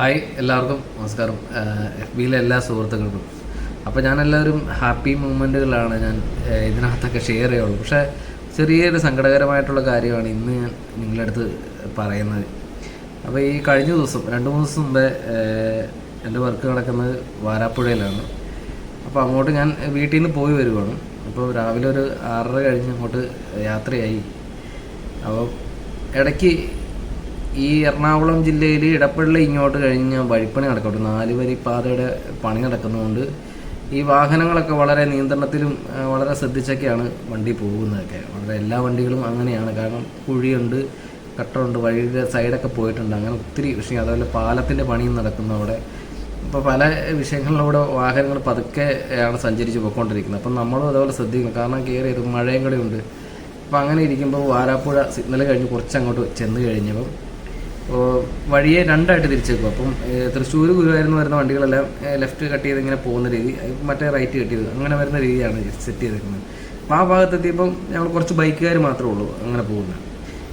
Hi എല്ലാവർക്കും നമസ്കാരം. F ബിയിലെ എല്ലാ സുഹൃത്തുക്കൾക്കും. അപ്പോൾ ഞാൻ എല്ലാവരും ഹാപ്പി മൂമെന്റുകളാണ് ഞാൻ ഇതിനകത്തൊക്കെ ഷെയർ ചെയ്യുള്ളൂ പക്ഷേ ചെറിയൊരു സങ്കടകരമായിട്ടുള്ള കാര്യമാണ് ഇന്ന് ഞാൻ നിങ്ങളുടെ അടുത്ത് പറയുന്നത്. അപ്പോൾ ഈ കഴിഞ്ഞ ദിവസം രണ്ട് മൂന്ന് ദിവസം മുമ്പേ എന്റെ വർക്ക് നടക്കുന്നത് വാരാപ്പുഴയിലാണ്. അപ്പോൾ അങ്ങോട്ട് ഞാൻ വീട്ടിൽ നിന്ന് പോയി വരുവാണ്. അപ്പോൾ രാവിലെ ഒരു ആറര കഴിഞ്ഞ് അങ്ങോട്ട് യാത്രയായി. അപ്പോൾ ഇടയ്ക്ക് ഈ എറണാകുളം ജില്ലയിൽ ഇടപ്പള്ളി ഇങ്ങോട്ട് കഴിഞ്ഞ് വഴിപ്പണി നടക്കട്ടെ. നാല് വരി പാതയുടെ പണി നടക്കുന്നതുകൊണ്ട് ഈ വാഹനങ്ങളൊക്കെ വളരെ നിയന്ത്രണത്തിലും വളരെ ശ്രദ്ധിച്ചൊക്കെയാണ് വണ്ടി പോകുന്നതൊക്കെ. വളരെ എല്ലാ വണ്ടികളും അങ്ങനെയാണ്. കാരണം കുഴിയുണ്ട് കട്ടറുണ്ട് വഴിയുടെ സൈഡൊക്കെ പോയിട്ടുണ്ട്. അങ്ങനെ ഒത്തിരി വിഷയം. അതുപോലെ പാലത്തിന്റെ പണിയും നടക്കുന്നു അവിടെ. ഇപ്പോൾ പല വിഷയങ്ങളിലൂടെ വാഹനങ്ങൾ പതുക്കെയാണ് സഞ്ചരിച്ച് പോയിക്കൊണ്ടിരിക്കുന്നത്. അപ്പം നമ്മളും അതുപോലെ ശ്രദ്ധിക്കണം. കാരണം കയറിയത് മഴയും കൂടെ ഉണ്ട്. അപ്പം അങ്ങനെ ഇരിക്കുമ്പോൾ വാരാപ്പുഴ സിഗ്നൽ കഴിഞ്ഞ് കുറച്ച് അങ്ങോട്ട് ചെന്ന് കഴിഞ്ഞപ്പം വഴിയെ രണ്ടായിട്ട് തിരിച്ചേക്കും. അപ്പം തൃശ്ശൂർ ഗുരുവായൂരിൽ വരുന്ന വണ്ടികളെല്ലാം ലെഫ്റ്റ് കട്ട് ചെയ്ത് ഇങ്ങനെ പോകുന്ന രീതി മറ്റേ റൈറ്റ് കട്ട് ചെയ്ത് അങ്ങനെ വരുന്ന രീതിയാണ് സെറ്റ് ചെയ്തേക്കുന്നത് അപ്പോൾ ആ ഭാഗത്തെത്തിയപ്പം ഞങ്ങൾ കുറച്ച് ബൈക്കുകാർ മാത്രമേ ഉള്ളൂ അങ്ങനെ പോകുന്നത്.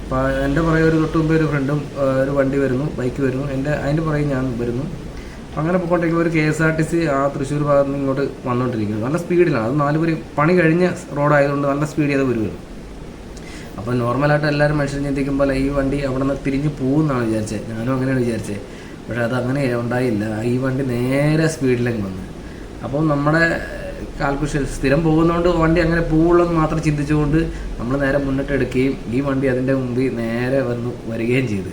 അപ്പോൾ എന്റെ പുറകെ ഒരു തൊട്ട് മുമ്പേ ഒരു ഫ്രണ്ടും ഒരു വണ്ടി വരുന്നു ബൈക്ക് വരുന്നു. എന്റെ അതിന്റെ പുറകെ ഞാൻ വരുന്നു. അങ്ങനെ പോയിക്കൊണ്ടിരിക്കുമ്പോൾ ഒരു K S R T C ആ തൃശ്ശൂർ ഭാഗത്ത് നിന്ന് ഇങ്ങോട്ട് വന്നുകൊണ്ടിരിക്കുന്നു നല്ല സ്പീഡിലാണ്. അത് നാല് പേര് പണി കഴിഞ്ഞ റോഡായതുകൊണ്ട് നല്ല സ്പീഡിൽ അത് വരുവാണ് അപ്പോൾ നോർമലായിട്ട് എല്ലാവരും മനുഷ്യർ ചിന്തിക്കുമ്പോൾ ഈ വണ്ടി അവിടെ നിന്ന് തിരിഞ്ഞ് പോകുമെന്നാണ് വിചാരിച്ചത് ഞാനും അങ്ങനെയാണ് വിചാരിച്ചത് പക്ഷേ അത് അങ്ങനെ ഉണ്ടായില്ല. ഈ വണ്ടി നേരെ സ്പീഡിലേക്ക് വന്നു. അപ്പോൾ നമ്മുടെ കാൽക്കുലേഷൻ സ്ഥിരം പോകുന്നതുകൊണ്ട് വണ്ടി അങ്ങനെ പോവുള്ളന്ന് മാത്രം ചിന്തിച്ചുകൊണ്ട് നമ്മൾ നേരെ മുന്നിട്ട് എടുക്കുകയും ഈ വണ്ടി അതിന്റെ മുമ്പിൽ നേരെ വന്ന് വരികയും ചെയ്തു.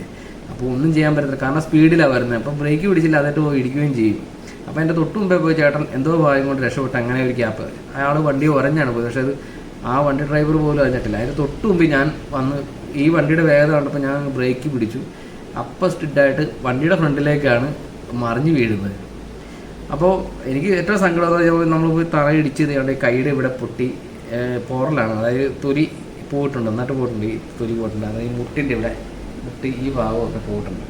അപ്പോൾ ഒന്നും ചെയ്യാൻ പറ്റത്തില്ല. കാരണം സ്പീഡിലാണ് വരുന്നത്. അപ്പോൾ ബ്രേക്ക് പിടിച്ചില്ല അതിട്ട് പോയി ഇടിക്കുകയും ചെയ്യും. അപ്പോൾ എന്റെ തൊട്ട് മുമ്പേ പോയി ചേട്ടൻ എന്തോ ഭാഗം കൊണ്ട് രക്ഷപ്പെട്ട്. അങ്ങനെ ഒരു ക്യാപ്പ് അയാൾ വണ്ടി ഉറഞ്ഞാണ് പോയത് പക്ഷേ അത് ആ വണ്ടി ഡ്രൈവർ പോലും അറിഞ്ഞിട്ടില്ല. അതിന് തൊട്ട് മുമ്പ് ഞാൻ വന്ന് ഈ വണ്ടിയുടെ വേഗത കണ്ടപ്പോൾ ഞാൻ ബ്രേക്ക് പിടിച്ചു. അപ്പം സ്റ്റിഡായിട്ട് വണ്ടിയുടെ ഫ്രണ്ടിലേക്കാണ് മറിഞ്ഞ് വീഴുന്നത്. അപ്പോൾ എനിക്ക് ഏറ്റവും സങ്കടം നമ്മൾ പോയി തറയിടിച്ച് ചെയ്യാണ്ട് കൈയുടെ ഇവിടെ പൊട്ടി പോറലാണ്. അതായത് തൊലി പോയിട്ടുണ്ട് നന്നായിട്ട് പോയിട്ടുണ്ട് ഈ തൊലി പോയിട്ടുണ്ട്. അതായത് മുട്ടിന്റെ ഇവിടെ മുട്ടി ഈ ഭാഗമൊക്കെ പോയിട്ടുണ്ട്.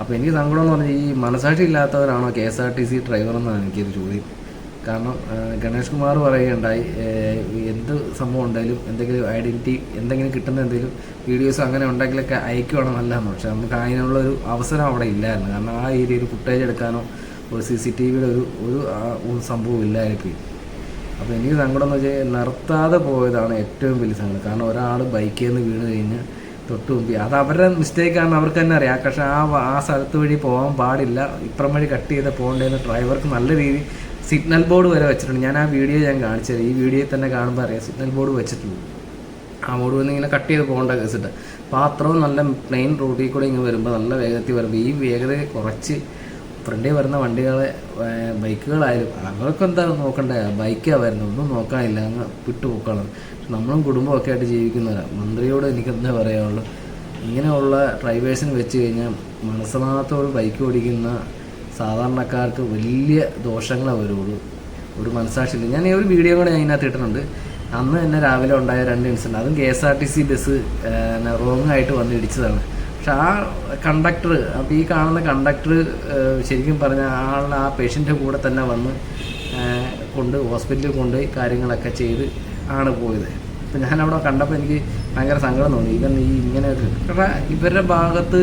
അപ്പോൾ എനിക്ക് സങ്കടം എന്ന് പറഞ്ഞാൽ ഈ മനസാക്ഷി ഇല്ലാത്തവരാണോ K S R T C driver എന്നാണ് എനിക്കൊരു ചോദ്യം. കാരണം ഗണേഷ് കുമാർ പറയുകയുണ്ടായി എന്ത് സംഭവം ഉണ്ടെങ്കിലും എന്തെങ്കിലും ഐഡന്റിറ്റി എന്തെങ്കിലും കിട്ടുന്ന എന്തെങ്കിലും വീഡിയോസ് അങ്ങനെ ഉണ്ടെങ്കിലൊക്കെ അയക്കുവാണ് നല്ലതെന്ന് പക്ഷെ നമുക്ക് അതിനുള്ള ഒരു അവസരം അവിടെ ഇല്ലായിരുന്നു. കാരണം ആ ഏരിയയിൽ ഫുട്ടേജ് എടുക്കാനോ ഒരു സി സി ടി വിയുടെ ഒരു ഒരു സംഭവം ഇല്ലായിരിക്കും അപ്പോൾ എനിക്ക് സങ്കടം എന്ന് വെച്ചാൽ നിർത്താതെ പോയതാണ് ഏറ്റവും വലിയ സങ്കടം. കാരണം ഒരാൾ ബൈക്കിൽ നിന്ന് വീണ് കഴിഞ്ഞ് തൊട്ട് മുമ്പ് അത് അവരുടെ മിസ്റ്റേക്കാണെന്ന് അവർക്ക് തന്നെ അറിയാം. പക്ഷേ ആ ആ സ്ഥലത്ത് വഴി പോകാൻ പാടില്ല. ഇപ്പുറം വഴി കട്ട് ചെയ്ത് പോകേണ്ടതെന്ന് ഡ്രൈവർക്ക് നല്ല രീതി സിഗ്നൽ ബോർഡ് വരെ വെച്ചിട്ടുണ്ട്. ഞാൻ ആ വീഡിയോ ഞാൻ കാണിച്ചത് ഈ വീഡിയോയിൽ തന്നെ കാണുമ്പോൾ അറിയാം സിഗ്നൽ ബോർഡ് വെച്ചിട്ടുണ്ട്. ആ ബോർഡ് വന്ന് ഇങ്ങനെ കട്ട് ചെയ്ത് പോകേണ്ട കേസിട്ട് അപ്പോൾ അത്രയും നല്ല പ്ലെയിൻ റൂട്ടിൽ കൂടെ ഇങ്ങനെ വരുമ്പോൾ നല്ല വേഗത്തിൽ വരുമ്പോൾ ഈ വേഗത കുറച്ച് ഫ്രണ്ടിൽ വരുന്ന വണ്ടികളെ ബൈക്കുകളായാലും അവർക്ക് എന്താ നോക്കണ്ടേ? ബൈക്കാണ് വരുന്നത്. ഒന്നും നോക്കാനില്ല. അങ്ങ് വിട്ടു പോക്കാണ്. നമ്മളും കുടുംബമൊക്കെ ആയിട്ട് ജീവിക്കുന്നവരാണ് മന്ത്രിയോട് എനിക്ക് എന്താ പറയാനുള്ളൂ? ഇങ്ങനെയുള്ള ഡ്രൈവേഴ്സിന് വെച്ച് കഴിഞ്ഞാൽ മനസ്സമാനത്തോട് ബൈക്ക് ഓടിക്കുന്ന സാധാരണക്കാർക്ക് വലിയ ദോഷങ്ങളെ വരുള്ളൂ. ഒരു മനസ്സാക്ഷിയില്ല. ഞാൻ ഒരു വീഡിയോ കൂടെ ഞാൻ ഇതിനകത്ത് ഇട്ടിട്ടുണ്ട്. അന്ന് തന്നെ രാവിലെ ഉണ്ടായ രണ്ട് ഇൻസിഡന്റ് അതും K S R T C bus wrong ആയിട്ട് വന്ന് ഇടിച്ചതാണ്. പക്ഷെ ആ കണ്ടക്ടർ അപ്പോൾ ഈ കാണുന്ന കണ്ടക്ടർ ശരിക്കും പറഞ്ഞാൽ ആളുടെ ആ പേഷ്യന്റെ കൂടെ തന്നെ വന്ന് കൊണ്ട് ഹോസ്പിറ്റലിൽ കൊണ്ടുപോയി കാര്യങ്ങളൊക്കെ ചെയ്ത് ആണ് പോയത്. അപ്പം ഞാനവിടെ കണ്ടപ്പോൾ എനിക്ക് ഭയങ്കര സങ്കടം തോന്നി. ഇവൻ ഈ ഇങ്ങനെ ഇവരുടെ ഭാഗത്ത്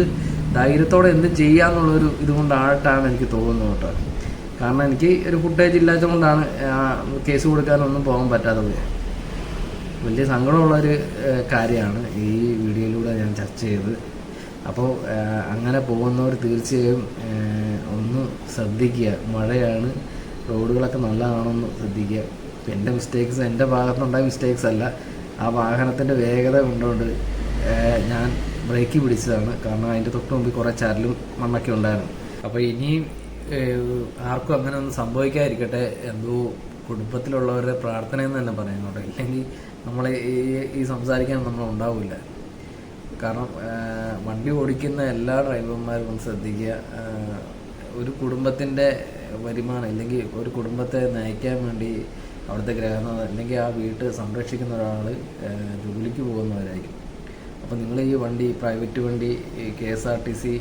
ധൈര്യത്തോടെ എന്ത് ചെയ്യാന്നുള്ളൊരു ഇതുകൊണ്ടായിട്ടാണ് എനിക്ക് തോന്നുന്നത് കേട്ടോ. കാരണം എനിക്ക് ഒരു ഫുട്ടേജ് ഇല്ലാത്തതുകൊണ്ടാണ് ആ കേസ് കൊടുക്കാനൊന്നും പോകാൻ പറ്റാത്തത്. വലിയ സങ്കടമുള്ളൊരു കാര്യമാണ് ഈ വീഡിയോയിലൂടെ ഞാൻ ചർച്ച ചെയ്തത്. അപ്പോൾ അങ്ങനെ പോകുന്നവർ തീർച്ചയായും ഒന്ന് ശ്രദ്ധിക്കുക. മഴയാണ് റോഡുകളൊക്കെ നല്ലതാണെന്ന് ശ്രദ്ധിക്കുക. എന്റെ മിസ്റ്റേക്സ് എന്റെ ഭാഗത്തുനിന്നുണ്ടായ മിസ്റ്റേക്സ് അല്ല. ആ വാഹനത്തിന്റെ വേഗത കൊണ്ടുകൊണ്ട് ഞാൻ ബ്രേക്ക് പിടിച്ചതാണ്. കാരണം അതിന്റെ തൊട്ട് മുമ്പ് കുറേ ചരലും മണ്ണൊക്കെ ഉണ്ടായിരുന്നു. അപ്പോൾ ഇനിയും ആർക്കും അങ്ങനെ ഒന്നും സംഭവിക്കാതിരിക്കട്ടെ. എന്തോ കുടുംബത്തിലുള്ളവരുടെ പ്രാർത്ഥനയെന്ന് തന്നെ പറയാം കേട്ടോ. ഇല്ലെങ്കിൽ നമ്മൾ ഈ ഈ സംസാരിക്കാൻ നമ്മൾ ഉണ്ടാവില്ല. കാരണം വണ്ടി ഓടിക്കുന്ന എല്ലാ ഡ്രൈവർമാരും ഒന്ന് ശ്രദ്ധിക്കുക ഒരു കുടുംബത്തിന്റെ വരുമാനം അല്ലെങ്കിൽ ഒരു കുടുംബത്തെ നയിക്കാൻ വേണ്ടി അവിടുത്തെ ഗ്രഹനാഥ അല്ലെങ്കിൽ ആ വീട്ട് സംരക്ഷിക്കുന്ന ഒരാൾ ജോലിക്ക് പോകുന്നവരായിരിക്കും. അപ്പോൾ നിങ്ങൾ ഈ വണ്ടി പ്രൈവറ്റ് വണ്ടി K S R T C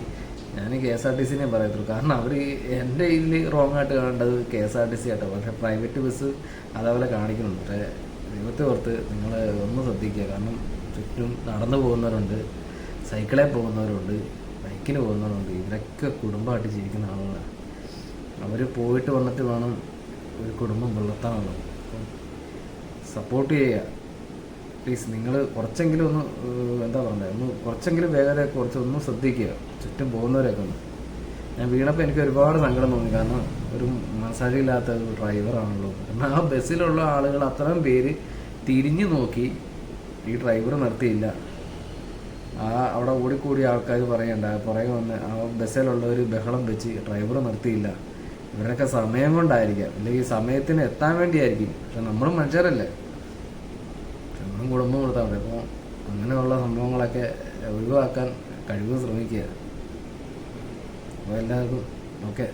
ഞാൻ കെ എസ് ആർ ടി സിനെ പറയത്തുള്ളൂ. കാരണം അവർ എന്റെ ഇതിൽ റോങ് ആയിട്ട് കാണേണ്ടത് K S R T C ആട്ടോ. പക്ഷേ പ്രൈവറ്റ് ബസ് അതേപോലെ കാണിക്കുന്നുണ്ട്. പക്ഷേ ദൈവത്തെ ഓർത്ത് നിങ്ങൾ ഒന്ന് ശ്രദ്ധിക്കുക. കാരണം ചുറ്റും നടന്നു പോകുന്നവരുണ്ട് സൈക്കിളിൽ പോകുന്നവരുണ്ട് ബൈക്കിൽ പോകുന്നവരുണ്ട്. ഇവരൊക്കെ കുടുംബമായിട്ട് ജീവിക്കുന്ന ആളുകളാണ് അവർ പോയിട്ട് വന്നിട്ട് വേണം ഒരു കുടുംബം പുലർത്താനുള്ളത്. സപ്പോർട്ട് ചെയ്യുക. പ്ലീസ് നിങ്ങൾ കുറച്ചെങ്കിലും ഒന്ന് എന്താ പറയുക ഒന്ന് കുറച്ചെങ്കിലും വേഗത കുറച്ചൊന്ന് ശ്രദ്ധിക്കുക. ചുറ്റും പോകുന്നവരൊക്കെ ഒന്ന്. ഞാൻ വീണപ്പോൾ എനിക്ക് ഒരുപാട് സങ്കടം തോന്നി. കാരണം ഒരു മനസാക്ഷിയില്ലാത്ത ഒരു ഡ്രൈവറാണല്ലോ കാരണം ആ ബസ്സിലുള്ള ആളുകൾ അത്രയും പേര് തിരിഞ്ഞു നോക്കി ഈ ഡ്രൈവർ നിർത്തിയില്ല. ആ അവിടെ ഓടിക്കൂടിയ ആൾക്കാർ പറയണ്ട. പുറകെ വന്ന് ആ ബസ്സിലുള്ളവർ ബഹളം വെച്ച് ഡ്രൈവർ നിർത്തിയില്ല. ഇവരൊക്കെ സമയം കൊണ്ടായിരിക്കാം. അല്ലെങ്കിൽ സമയത്തിന് എത്താൻ വേണ്ടിയായിരിക്കും. പക്ഷെ നമ്മളും മനുഷ്യരല്ലേ. കുടുംബം കൊടുത്താൽ മതി. അപ്പോൾ അങ്ങനെയുള്ള സംഭവങ്ങളൊക്കെ ഒഴിവാക്കാൻ കഴിവ് ശ്രമിക്കുക. അപ്പോൾ എല്ലാവർക്കും ഓക്കെ